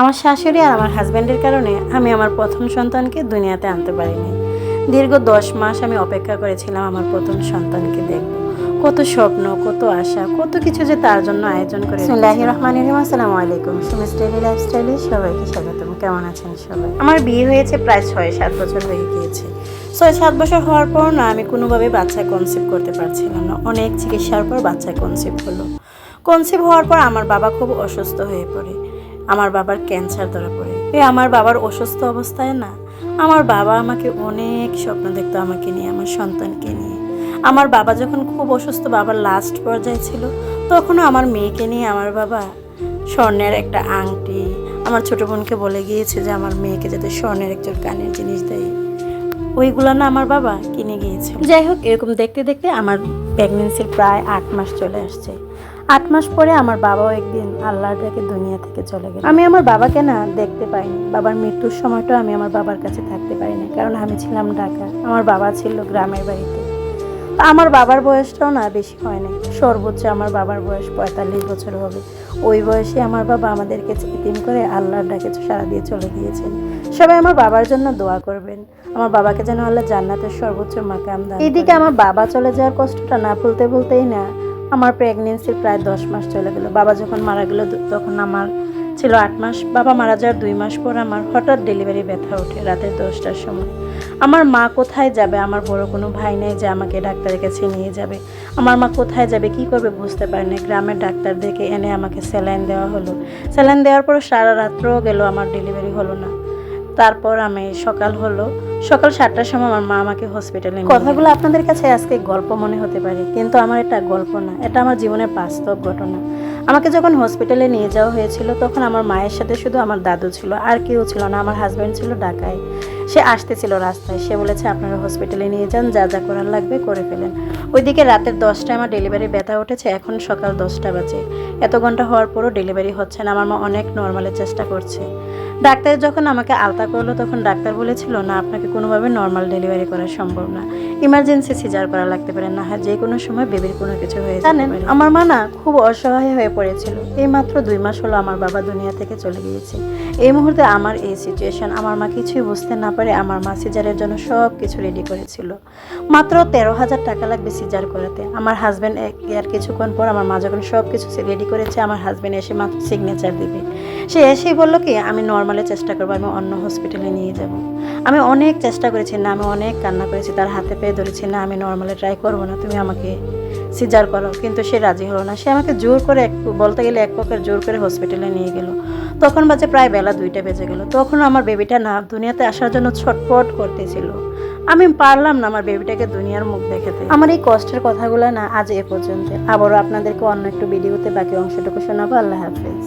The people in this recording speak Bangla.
আমার শাশুড়ি আর আমার হাজব্যান্ডের কারণে আমি আমার প্রথম সন্তানকে দুনিয়াতে আনতে পারিনি। দীর্ঘ দশ মাস আমি অপেক্ষা করেছিলাম আমার প্রথম সন্তানকে দেখব। কত স্বপ্ন কত আশা কত কিছু যে তার জন্য আয়োজন করে বিসমিল্লাহি রহমান রহিম। আসসালামু আলাইকুম। সুমি স্টাইলি লাইফস্টাইলে সবাইকে স্বাগতম। কেমন আছেন সবাই? আমার বিয়ে হয়েছে প্রায় ছয় সাত বছর হয়ে গিয়েছে। ছয় সাত বছর হওয়ার পর না আমি কোনোভাবে বাচ্চা কনসেপ্ট করতে পারছিলাম না। অনেক চিকিৎসার পর বাচ্চা কনসেপ্ট হলো। কনসেপ্ট হওয়ার পর আমার বাবা খুব অসুস্থ হয়ে পড়ে। আমার বাবার ক্যান্সার ধরা পড়ে। এই আমার বাবার অসুস্থ অবস্থায় না। আমার বাবা আমাকে অনেক স্বপ্ন দেখতো আমাকে নিয়ে, আমার সন্তানকে নিয়ে। আমার বাবা যখন খুব অসুস্থ, বাবার লাস্ট পর্যায়ে ছিল, তখনও আমার মেয়েকে নিয়ে আমার বাবা স্বর্ণের একটা আংটি, আমার ছোট বোনকে বলে গিয়েছে যে আমার মেয়েকে যাতে স্বর্ণের একজন কানের জিনিস দেয়। ওইগুলো না আমার বাবা কিনে গিয়েছে যাই হোক, এরকম দেখতে দেখতে আমার প্রেগনেন্সির প্রায় আট মাস চলে আসছে। আট মাস পরে আমার বাবাও একদিন আল্লাহর ডাকে দুনিয়া থেকে চলে গেল। আমি আমার বাবাকে না দেখতে পাইনি। বাবার মৃত্যুর সময়টাও আমি আমার বাবার কাছে থাকতে পারিনি কারণ আমি ছিলাম ঢাকা। আমার বাবা ছিল গ্রামের বাড়িতে। আমার বাবার বয়সটাও না বেশি হয় না সর্বোচ্চ আমার বাবার বয়স পঁয়তাল্লিশ বছর হবে। ওই বয়সে আমার বাবা আমাদেরকে ইতিম করে আল্লাহর ডাকে সারা দিয়ে চলে গিয়েছেন। সবাই আমার বাবার জন্য দোয়া করবেন। আমার বাবাকে যেন আল্লাহ জান্নাতের সর্বোচ্চ মাকাম দান এদিকে আমার বাবা চলে যাওয়ার কষ্টটা না ভুলতে ভুলতেই না আমার প্রেগনেন্সির প্রায় দশ মাস চলে গেল। বাবা যখন মারা গেল তখন আমার ছিল আট মাস। বাবা মারা যাওয়ার দুই মাস পর আমার হঠাৎ ডেলিভারি ব্যথা ওঠে রাতের দশটার সময়। আমার মা কোথায় যাবে? আমার বড় কোনো ভাই নেই যে আমাকে ডাক্তারের কাছে নিয়ে যাবে। আমার মা কোথায় যাবে? কি করবে বুঝতে পারে না। গ্রামের ডাক্তারদেরকে এনে আমাকে স্যালাইন দেওয়া হলো। স্যালাইন দেওয়ার পর সারা রাত্রও গেল, আমার ডেলিভারি হলো না। তারপর আমি সকাল হলো সকাল সাতটার সময় আমার মা আমাকে হসপিটালে কথাগুলো আপনাদের কাছে আজকে গল্প মনে হতে পারে কিন্তু আমার এটা গল্প না এটা আমার জীবনের বাস্তব ঘটনা। আমাকে যখন হসপিটালে নিয়ে যাওয়া হয়েছিল তখন আমার মায়ের সাথে শুধু আমার দাদু ছিল আর কেউ ছিল না আমার হাজব্যান্ড ছিল ঢাকায়। সে আসতেছিল রাস্তায়। সে বলেছে আপনারা হসপিটালে নিয়ে যান যা যা করার লাগবে করে ফেলেন। ওইদিকে রাতের দশটায় আমার ডেলিভারি ব্যথা উঠেছে এখন সকাল দশটা বাজে। এত ঘণ্টা হওয়ার পরও ডেলিভারি হচ্ছে না আমার মা অনেক নর্মালের চেষ্টা করছে। ডাক্তার যখন আমাকে আলতা করল তখন ডাক্তার বলেছিল না আপনাকে কোনোভাবে নর্মাল ডেলিভারি করা সম্ভব না। ইমার্জেন্সি সিজার করা লাগতে পারে না হয় যে কোনো সময় বেবির কোনো কিছু হয়ে জানেন আমার মা না খুব অসহায় হয়ে পড়েছিল। এই মাত্র দুই মাস হলো আমার বাবা দুনিয়া থেকে চলে গিয়েছে। এই মুহূর্তে আমার এই সিচুয়েশন আমার মা কিছুই বুঝতে না পারে আমার মা সিজারের জন্য সব কিছু রেডি করেছিল। মাত্র তেরো হাজার টাকা লাগবে সিজার করাতে। আমার হাজব্যান্ড আর কিছুক্ষণ পর আমার মা যখন সব কিছু রেডি করেছে, আমার হাজব্যান্ড এসে মাত্র সিগনেচার দিবে। সে এসেই বলল কি, আমি নর্মালে চেষ্টা করব, আমি অন্য হসপিটালে নিয়ে যাব। আমি অনেক চেষ্টা করেছি, না, আমি অনেক কান্না করেছি, তার হাতে পেয়ে ধরেছি, না, আমি নর্মালে ট্রাই করব না, তুমি আমাকে সিজার করো, কিন্তু সে রাজি হলো না। সে আমাকে জোর করে এক বলতে গেলে এক প্রকার জোর করে হসপিটালে নিয়ে গেল। তখন বাজে প্রায় বেলা দুইটা বেজে গেল। তখন আমার বেবিটা না, দুনিয়াতে আসার জন্য ছটফট করতেছিল। আমি পারলাম না আমার বেবিটাকে দুনিয়ার মুখ দেখাতে। আমার এই কষ্টের কথাগুলো না আজ এ পর্যন্ত। আবারও আপনাদেরকে অন্য একটু ভিডিওতে বাকি অংশটুকু শোনাবো। আল্লাহ হাফেজ।